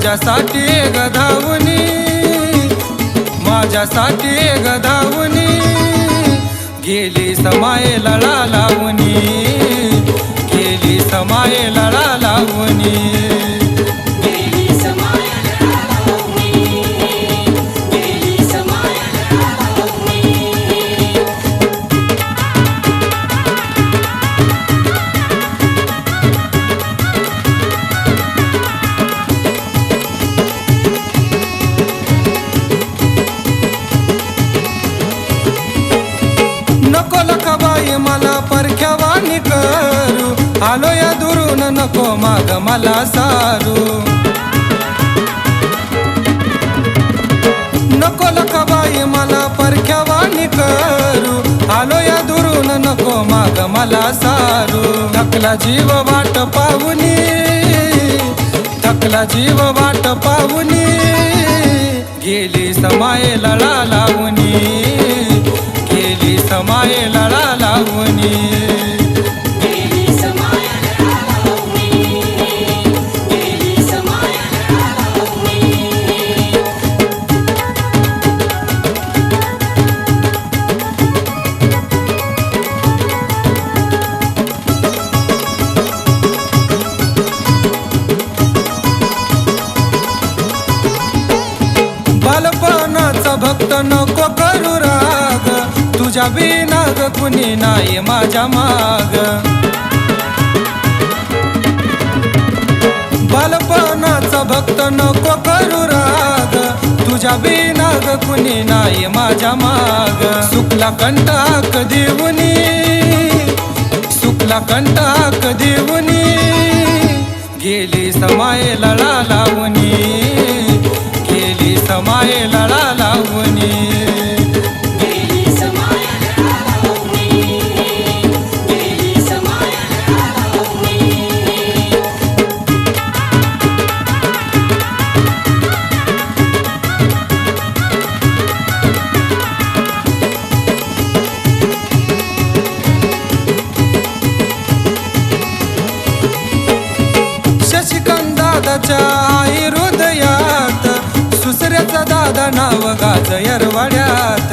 माझ्यासाठी गधावनी माझ्यासाठी गधावनी गेली समाये लळा लावणी. गेली समाये लळा लावणी. करून नको माग मला सारू. नको लखबाई मला परख्यावानी करू आलो या दुरून नको माग मला सारू. थकला जीव वाट पाहुनी. थकला जीव वाट पाहुनी. गेली समाये लळा लावणी. गेली समाये लळा लावणी. बालपणाचा नको करू राग. तुझ्या बिनाग कुणी नाही माझ्या माग. बालपणाचा भक्त नको करू राग. तुझ्या बिनाग कुणी नाही माझ्या माग. सुकला कंटाक देऊनी सुकला कंटाक देऊनी गेली समाये दादाच्या आई हृदयात सुसऱ्याचा दादा नाव गाज यरवाड्यात.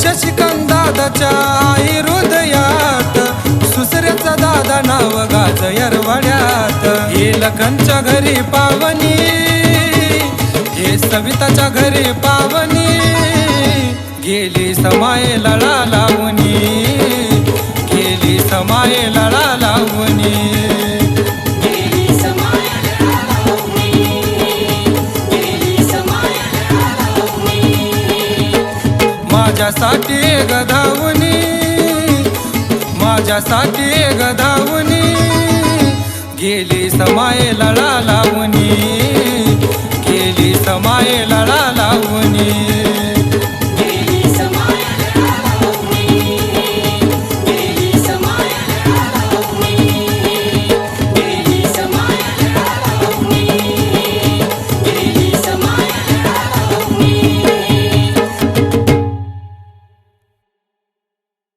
शशिकांत दादाच्या आई हृदयात सुसऱ्याचा दादा नाव गाज यरवाड्यात. हे लखनच्या घरी पावनी हे सविताच्या घरी पावनी गेली समाये लळा लावणी गेली समाये लळा माझ्यासाठी गधावणी माझ्यासाठी गधावणी गेली समाये लळा लावणी गेली समाये लळा लावणी.